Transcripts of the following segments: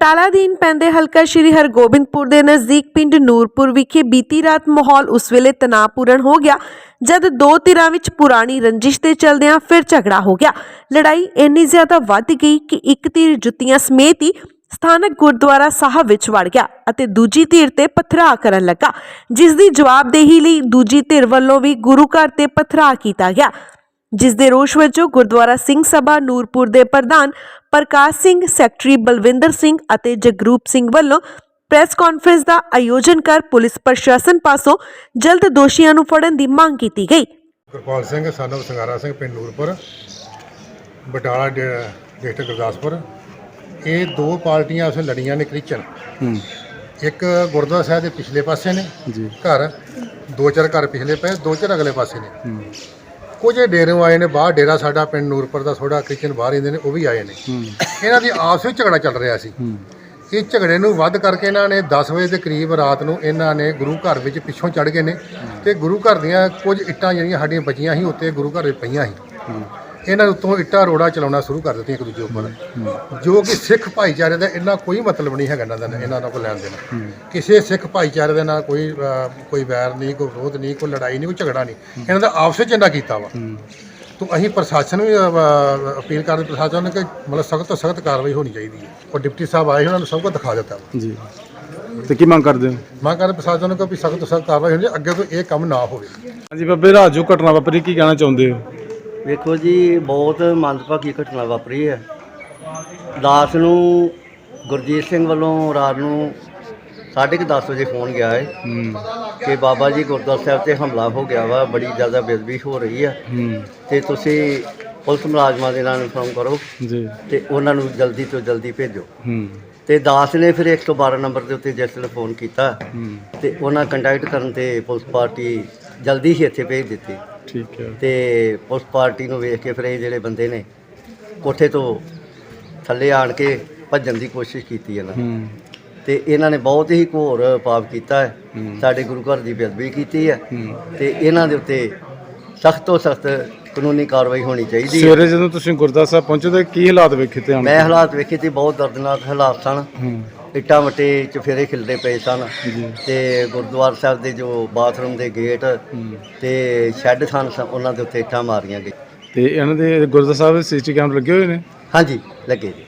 ਬਟਾਲਾ ਅਧੀਨ ਪੈਂਦੇ ਹਲਕਾ ਸ਼੍ਰੀ ਹਰਗੋਬਿੰਦਪੁਰ ਦੇ ਨਜ਼ਦੀਕ ਪਿੰਡ ਨੂਰਪੁਰ ਵਿਖੇ ਬੀਤੀ ਰਾਤ ਮਾਹੌਲ ਉਸ ਵੇਲੇ ਤਣਾਅਪੂਰਨ ਹੋ ਗਿਆ, ਜਦ ਦੋ ਧਿਰਾਂ ਵਿੱਚ ਪੁਰਾਣੀ ਰੰਜਿਸ਼ ਦੇ ਚਲਦਿਆਂ ਫਿਰ ਝਗੜਾ ਹੋ ਗਿਆ। ਲੜਾਈ ਇੰਨੀ ਜ਼ਿਆਦਾ ਵੱਧ ਗਈ ਕਿ ਇੱਕ ਧਿਰ ਜੁੱਤੀਆਂ ਸਮੇਤ ਹੀ ਸਥਾਨਕ ਗੁਰਦੁਆਰਾ ਸਾਹਿਬ ਵਿੱਚ ਵੜ ਗਿਆ ਅਤੇ ਦੂਜੀ ਧਿਰ ਤੇ ਪਥਰਾ ਕਰਨ ਲੱਗਾ ਜਿਸ ਦੀ ਜਵਾਬਦੇਹੀ ਲਈ ਦੂਜੀ ਧਿਰ ਵੱਲੋਂ ਵੀ ਗੁਰੂ ਘਰ ਤੇ ਪਥਰਾ ਕੀਤਾ ਗਿਆ। ਜਿਸ ਦੇ ਰੋਸ਼ ਵਜੋਂ ਗੁਰਦੁਆਰਾ ਸਿੰਘ ਸਭਾ ਨੂਰਪੁਰ ਦੇ ਪ੍ਰਧਾਨ ਪ੍ਰਕਾਸ਼ ਸਿੰਘ ਸੈਕਟਰੀ ਬਲਵਿੰਦਰ ਸਿੰਘ ਅਤੇ ਜਗਰੂਪ ਸਿੰਘ ਵੱਲੋਂ ਪ੍ਰੈਸ ਕਾਨਫਰੰਸ ਦਾ ਆਯੋਜਨ ਕਰ ਪੁਲਿਸ ਪ੍ਰਸ਼ਾਸਨ ਪਾਸੋਂ ਜਲਦ ਦੋਸ਼ੀਆਂ ਨੂੰ ਫੜਨ ਦੀ ਮੰਗ ਕੀਤੀ ਗਈ। ਗੁਰਪਾਲ ਸਿੰਘ ਸਾਨੂੰ ਸੰਗਾਰਾ ਸਿੰਘ ਪਿੰਡ ਨੂਰਪੁਰ ਬਟਾਲਾ ਡਿਸਟ੍ਰਿਕਟ ਗੁਰਦਾਸਪੁਰ। ਇਹ ਦੋ ਪਾਰਟੀਆਂ ਉਸ ਲੜੀਆਂ ਨੇ ਕ੍ਰਿਸਚਨ ਹੂੰ। ਇੱਕ ਗੁਰਦੁਆਰਾ ਸਾਹਿਬ ਦੇ ਪਿਛਲੇ ਪਾਸੇ ਨੇ। ਜੀ। ਘਰ ਦੋ ਚਾਰ ਘਰ ਪਿਛਲੇ ਪਏ ਦੋ ਚਾਰ ਅਗਲੇ ਪਾਸੇ ਨੇ। ਕੁਝ ਡੇਰਿਓਂ ਆਏ ਨੇ ਬਾਹਰ ਡੇਰਾ ਸਾਡਾ ਪਿੰਡ ਨੂਰਪੁਰ ਦਾ ਥੋੜਾ ਕ੍ਰਿਸਚਨ ਬਾਹਰ ਰਹਿੰਦੇ ਨੇ ਉਹ ਵੀ ਆਏ ਨੇ। ਇਹਨਾਂ ਦੀ ਆਪਸ ਵਿੱਚ ਝਗੜਾ ਚੱਲ ਰਿਹਾ ਸੀ। ਇਹ ਝਗੜੇ ਨੂੰ ਵੱਧ ਕਰਕੇ ਇਹਨਾਂ ਨੇ 10 ਵਜੇ ਦੇ ਕਰੀਬ ਰਾਤ ਨੂੰ ਇਹਨਾਂ ਨੇ ਗੁਰੂ ਘਰ ਵਿੱਚ ਪਿੱਛੋਂ ਚੜ ਗਏ ਨੇ ਤੇ ਗੁਰੂ ਘਰ ਦੀਆਂ ਕੁਝ ਇੱਟਾਂ ਜਿਹੜੀਆਂ ਸਾਡੀਆਂ ਬਚੀਆਂ ਸੀ ਉੱਤੇ ਗੁਰੂ ਘਰ ਵਿੱਚ ਪਈਆਂ ਸੀ। ਇਹਨਾਂ ਦੇ ਉੱਤੋਂ ਇੱਟਾਂ ਰੋੜਾ ਚਲਾਉਣਾ ਸ਼ੁਰੂ ਕਰ ਦਿੱਤੀਆਂ ਇੱਕ ਦੂਜੇ ਉੱਪਰ। ਜੋ ਕਿ ਸਿੱਖ ਭਾਈਚਾਰੇ ਦਾ ਇਹਨਾਂ ਕੋਈ ਮਤਲਬ ਨਹੀਂ ਹੈਗਾ ਇਹਨਾਂ ਦਾ ਇਹਨਾਂ ਨਾਲ ਕੋਈ ਲੈਣ ਦੇਣ। ਕਿਸੇ ਸਿੱਖ ਭਾਈਚਾਰੇ ਦੇ ਨਾਲ ਕੋਈ ਕੋਈ ਵੈਰ ਨਹੀਂ ਕੋਈ ਵਿਰੋਧ ਨਹੀਂ ਕੋਈ ਲੜਾਈ ਨਹੀਂ ਕੋਈ ਝਗੜਾ ਨਹੀਂ। ਇਹਨਾਂ ਦਾ ਆਪਸ ਵਿੱਚ ਇਹਨਾਂ ਕੀਤਾ ਵਾ। ਤੋਂ ਅਸੀਂ ਪ੍ਰਸ਼ਾਸਨ ਵੀ ਅਪੀਲ ਕਰਦੇ ਪ੍ਰਸ਼ਾਸਨ ਨੂੰ ਕਿ ਮਤਲਬ ਸਖਤ ਤੋਂ ਸਖਤ ਕਾਰਵਾਈ ਹੋਣੀ ਚਾਹੀਦੀ ਹੈ। ਉਹ ਡਿਪਟੀ ਸਾਹਿਬ ਆਏ ਉਹਨਾਂ ਨੂੰ ਸਭ ਕੁਝ ਦਿਖਾ ਦਿੱਤਾ ਵਾ। ਜੀ। ਤੇ ਕੀ ਮੰਗ ਕਰਦੇ ਹੋ? ਮੈਂ ਕਹਿੰਦਾ ਪ੍ਰਸ਼ਾਸਨ ਨੂੰ ਕਿ ਸਖਤ ਤੋਂ ਸਖਤ ਕਾਰਵਾਈ ਹੋਣੀ ਅੱਗੇ ਤੋਂ ਇਹ ਕੰਮ ਨਾ ਹੋਵੇ। ਹਾਂਜੀ ਬਾਬੇ ਰਾਤ ਜੋ ਘਟਨਾ ਵਾਪਰੀ ਕੀ ਕਹਿਣਾ ਚਾਹੁੰਦੇ ਹੋ? ਵੇਖੋ ਜੀ ਬਹੁਤ ਮੰਦਭਾਗੀ ਘਟਨਾ ਵਾਪਰੀ ਹੈ। ਦਾਸ ਨੂੰ ਗੁਰਜੀਤ ਸਿੰਘ ਵੱਲੋਂ ਰਾਤ ਨੂੰ 10:30 ਵਜੇ ਫੋਨ ਗਿਆ ਹੈ ਕਿ ਬਾਬਾ ਜੀ ਗੁਰਦੁਆਰਾ ਸਾਹਿਬ ਤੇ ਹਮਲਾ ਹੋ ਗਿਆ ਵਾ ਬੜੀ ਜ਼ਿਆਦਾ ਬੇਅਦਬੀ ਹੋ ਰਹੀ ਹੈ ਹੂੰ। ਤੇ ਤੁਸੀਂ ਪੁਲਿਸ ਮੁਲਾਜ਼ਮਾਂ ਦੇ ਨਾਲ ਇਨਫੋਰਮ ਕਰੋ ਜੀ। ਤੇ ਉਹਨਾਂ ਨੂੰ ਜਲਦੀ ਤੋਂ ਜਲਦੀ ਭੇਜੋ। ਤੇ ਦਾਸ ਨੇ ਫਿਰ 112 ਨੰਬਰ ਦੇ ਉੱਤੇ ਜਿਸ ਵੇਲੇ ਫੋਨ ਕੀਤਾ ਤੇ ਉਹਨਾਂ ਕੰਟੈਕਟ ਕਰਨ ਤੇ ਪੁਲਿਸ ਪਾਰਟੀ ਜਲਦੀ ਹੀ ਇੱਥੇ ਭੇਜ ਦਿੱਤੀ। ਠੀਕ ਹੈ। ਤੇ ਪੁਲਿਸ ਪਾਰਟੀ ਨੂੰ ਵੇਖ ਕੇ ਫਿਰ ਇਹ ਜਿਹੜੇ ਬੰਦੇ ਨੇ ਕੋਠੇ ਤੋਂ ਥੱਲੇ ਆਣ ਕੇ ਭੱਜਣ ਦੀ ਕੋਸ਼ਿਸ਼ ਕੀਤੀ ਇਹਨਾਂ ਨੇ। ਹੂੰ। ਤੇ ਇਹਨਾਂ ਨੇ ਬਹੁਤ ਹੀ ਘੋਰ ਪਾਪ ਕੀਤਾ ਹੈ। ਸਾਡੇ ਗੁਰੂ ਘਰ ਦੀ ਬੇਅਦਬੀ ਕੀਤੀ ਹੈ। ਤੇ ਇਹਨਾਂ ਦੇ ਉੱਤੇ ਸਖਤ ਤੋਂ ਸਖਤ ਕਾਨੂੰਨੀ ਕਾਰਵਾਈ ਹੋਣੀ ਚਾਹੀਦੀ ਹੈ। ਸਵੇਰੇ ਜਦੋਂ ਤੁਸੀਂ ਗੁਰਦਾਸ ਸਾਹਿਬ ਪਹੁੰਚੇ ਤਾਂ ਕੀ ਹਾਲਾਤ ਵੇਖੇ ਤੇ ਮੈਂ ਹਾਲਾਤ ਵੇਖੇ ਤੇ ਬਹੁਤ ਦਰਦਨਾਕ ਹਾਲਾਤ ਸਨ। ਇੱਟਾਂ ਵਟੇ ਚਫੇਰੇ ਖਿਲਦੇ ਪਏ ਸਨ। ਤੇ ਗੁਰਦੁਆਰਾ ਸਾਹਿਬ ਦੇ ਜੋ ਬਾਥਰੂਮ ਦੇ ਗੇਟ ਤੇ ਸ਼ੈੱਡ ਸਨ ਸ- ਉਹਨਾਂ ਦੇ ਉੱਤੇ ਇੱਟਾਂ ਮਾਰੀਆਂ ਗਈਆਂ। ਤੇ ਇਹਨਾਂ ਦੇ ਗੁਰਦਾਸ ਸਾਹਿਬ ਦੇ ਸੀਟੀ ਕੈਮਰੇ ਲੱਗੇ ਹੋਏ ਨੇ? ਹਾਂਜੀ ਲੱਗੇ ਜੀ।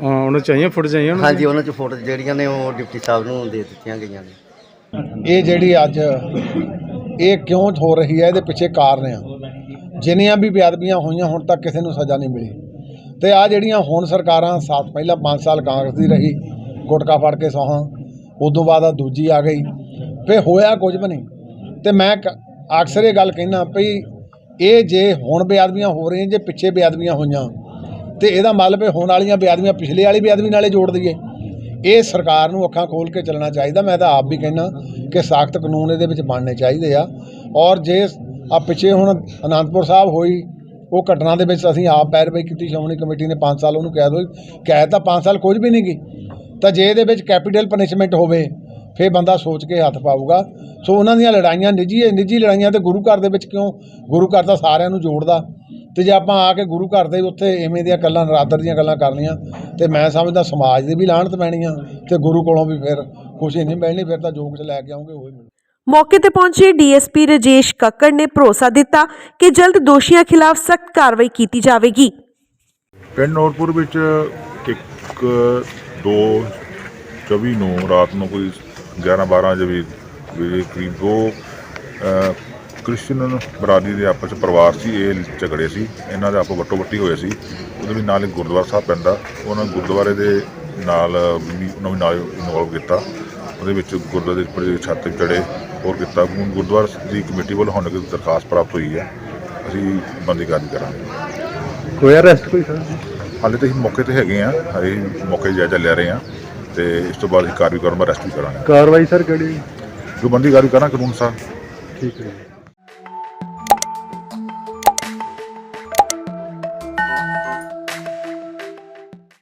ਅਹ ਉਹਨਾਂ ਚਾਹੀਏ ਫੁੱਟ ਚਾਹੀਏ ਉਹਨਾਂ ਹਾਂਜੀ ਉਹਨਾਂ ਚ ਫੋਟੋ ਜਿਹੜੀਆਂ ਨੇ ਉਹ ਡਿਪਟੀ ਸਾਹਿਬ ਨੂੰ ਦੇ ਦਿੱਤੀਆਂ ਗਈਆਂ ਨੇ। ਇਹ ਜਿਹੜੀ ਅੱਜ ਇਹ ਕਿਉਂ ਹੋ ਰਹੀ ਹੈ ਇਹਦੇ ਪਿੱਛੇ ਕਾਰਨ ਆ। ਜਿੰਨੀਆਂ ਵੀ ਬੇਅਦਬੀਆਂ ਹੋਈਆਂ ਹੁਣ ਤੱਕ ਕਿਸੇ ਨੂੰ ਸਜ਼ਾ ਨਹੀਂ ਮਿਲੀ। ਤੇ ਆ ਜਿਹੜੀਆਂ ਹੁਣ ਸਰਕਾਰਾਂ ਸਾਥ ਪਹਿਲਾਂ 5 ਸਾਲ ਕਾਂਗਰਸ ਦੀ ਰਹੀ ਗੁਟਕਾ ਫੜ ਕੇ ਸੌਹਾਂ ਉਦੋਂ ਬਾਅਦ ਆ ਦੂਜੀ ਆ ਗਈ। ਫੇ ਹੋਇਆ ਕੁਝ ਵੀ ਨਹੀਂ। ਤੇ ਮੈਂ ਕ- ਅਕਸਰ ਇਹ ਗੱਲ ਕਹਿਣਾ ਭਈ ਇਹ ਜੇ ਹੁਣ ਬੇਅਦਬੀਆਂ ਹੋ ਰਹੀਆਂ, ਜੇ ਪਿੱਛੇ ਬੇਅਦਬੀਆਂ ਹੋਈਆਂ, ਤੇ ਇਹਦਾ ਮਤਲਬ ਇਹ ਹੋਣ ਵਾਲੀਆਂ ਬੇਅਦਬੀਆਂ ਪਿਛਲੇ ਵਾਲੀ ਬੇਅਦਬੀ ਨਾਲੇ ਜੋੜ ਦਈਏ। ਇਹ ਸਰਕਾਰ ਨੂੰ ਅੱਖਾਂ ਖੋਲ ਕੇ ਚੱਲਣਾ ਚਾਹੀਦਾ। ਮੈਂ ਤਾਂ ਆਪ ਵੀ ਕਹਿਣਾ ਕਿ ਸਖਤ ਕਾਨੂੰਨ ਇਹਦੇ ਵਿੱਚ ਬਣਨੇ ਚਾਹੀਦੇ ਆ। ਔਰ ਜੇ ਆ ਪਿੱਛੇ ਹੁਣ ਅਨੰਦਪੁਰ ਸਾਹਿਬ ਹੋਈ, ਉਹ ਘਟਨਾ ਦੇ ਵਿੱਚ ਅਸੀਂ ਆਪ ਪੈਰਵਾਈ ਕੀਤੀ, ਸ਼੍ਰੋਮਣੀ ਕਮੇਟੀ ਨੇ 5 ਸਾਲ ਉਹਨੂੰ ਕੈਦ ਹੋਈ। ਕੈਦ ਤਾਂ 5 ਸਾਲ ਕੁਝ ਵੀ ਨਹੀਂ ਗਈ ਤਾਂ ਜੇ ਇਹਦੇ ਵਿੱਚ ਕੈਪੀਟਲ ਪਨਿਸ਼ਮੈਂਟ ਹੋਵੇ ਫੇਰ ਬੰਦਾ ਸੋਚ ਕੇ ਹੱਥ ਪਾਊਗਾ। ਸੋ ਉਹਨਾਂ ਦੀਆਂ ਲੜਾਈਆਂ ਨਿੱਜੀ ਨਿੱਜੀ ਲੜਾਈਆਂ ਤੇ ਗੁਰੂ ਘਰ ਦੇ ਵਿੱਚ ਕਿਉਂ? ਗੁਰੂ ਘਰ ਤਾਂ ਸਾਰਿਆਂ ਨੂੰ ਜੋੜਦਾ। ਤੇ ਜੇ ਆਪਾਂ ਆ ਕੇ ਗੁਰੂ ਘਰ ਦੇ ਉੱਥੇ ਐਵੇਂ ਦੀਆਂ ਗੱਲਾਂ ਨਰਾਦਰ ਦੀਆਂ ਗੱਲਾਂ ਕਰਨੀਆਂ ਤੇ ਮੈਂ ਸਮਝਦਾ ਸਮਾਜ ਦੀ ਵੀ ਲਾਹਣਤ ਪੈਣੀ ਆ ਤੇ ਗੁਰੂ ਕੋਲੋਂ ਵੀ ਫਿਰ ਖੁਸ਼ੀ ਨਹੀਂ ਮਿਲਣੀ ਫਿਰ ਤਾਂ ਜੋ ਕੁਝ ਲੈ ਕੇ ਆਉਂਗੇ ਉਹ ਹੀ ਮਿਲੂ। ਮੌਕੇ ਤੇ ਪਹੁੰਚੇ ਡੀਐਸਪੀ ਰਜੇਸ਼ ਕੱਕੜ ਨੇ ਭਰੋਸਾ ਦਿੱਤਾ ਕਿ ਜਲਦ ਦੋਸ਼ੀਆਂ ਖਿਲਾਫ ਸਖਤ ਕਾਰਵਾਈ ਕੀਤੀ ਜਾਵੇਗੀ। ਪਿੰਡ ਨੋਟਪੁਰ ਵਿੱਚ ਇੱਕ ਦੋ 24 ਨੂੰ ਰਾਤ ਨੂੰ ਕੋਈ 11 12 ਵਜੇ ਵੀ ਕਰੀਬ ਦੋ ਅਹ, ਕ੍ਰਿਸਚਨ ਬਰਾਦਰੀ ਦੇ ਆਪਸ 'ਚ ਪਰਿਵਾਰ ਸੀ ਇਹ ਝਗੜੇ ਸੀ ਇਹਨਾਂ ਦੇ ਆਪੋ ਵੱਟੋ ਵੱਟੀ ਹੋਏ ਸੀ। ਉਹਦੇ ਵੀ ਨਾਲ ਇੱਕ ਗੁਰਦੁਆਰਾ ਸਾਹਿਬ ਪੈਂਦਾ ਉਹਨਾਂ ਗੁਰਦੁਆਰੇ ਦੇ ਨਾਲ ਵੀ ਉਹਨਾਂ ਵੀ ਨਾਲ ਇਨਵੋਲਵ ਕੀਤਾ। ਉਹਦੇ ਵਿੱਚ ਗੁਰਦੁਆਰੇ ਦੇ ਉੱਪਰ ਛੱਤ ਤੇ ਚੜੇ ਹੋਰ ਕੀਤਾ। ਗੁਰਦੁਆਰਾ ਦੀ ਕਮੇਟੀ ਵੱਲੋਂ ਹੁਣ ਇੱਕ ਦਰਖਾਸਤ ਪ੍ਰਾਪਤ ਹੋਈ ਹੈ। ਅਸੀਂ ਬੰਦੀ ਕਾਰਜ ਕਰਾਂਗੇ। ਕੋਈ ਅਰੈਸਟ ਕੋਈ ਸਰ? ਹਾਲੇ ਤਾਂ ਅਸੀਂ ਮੌਕੇ ਤੇ ਹੈਗੇ ਆ ਹਰੇ ਮੌਕੇ ਜਾਇਜ਼ਾ ਲੈ ਰਹੇ ਆ ਤੇ ਇਸ ਤੋਂ ਬਾਅਦ ਅਸੀਂ ਕਾਰਵਾਈ ਕਰਨ ਦਾ ਰੈਸਟ ਵੀ ਕਰਾਂਗੇ। ਕਾਰਵਾਈ ਸਰ ਕਿਹੜੀ? ਜੋ ਬੰਦੀ ਕਾਰਵਾਈ ਕਰਾਂ ਕਾਨੂੰਨ ਸਾਹਿਬ ਠੀਕ ਹੈ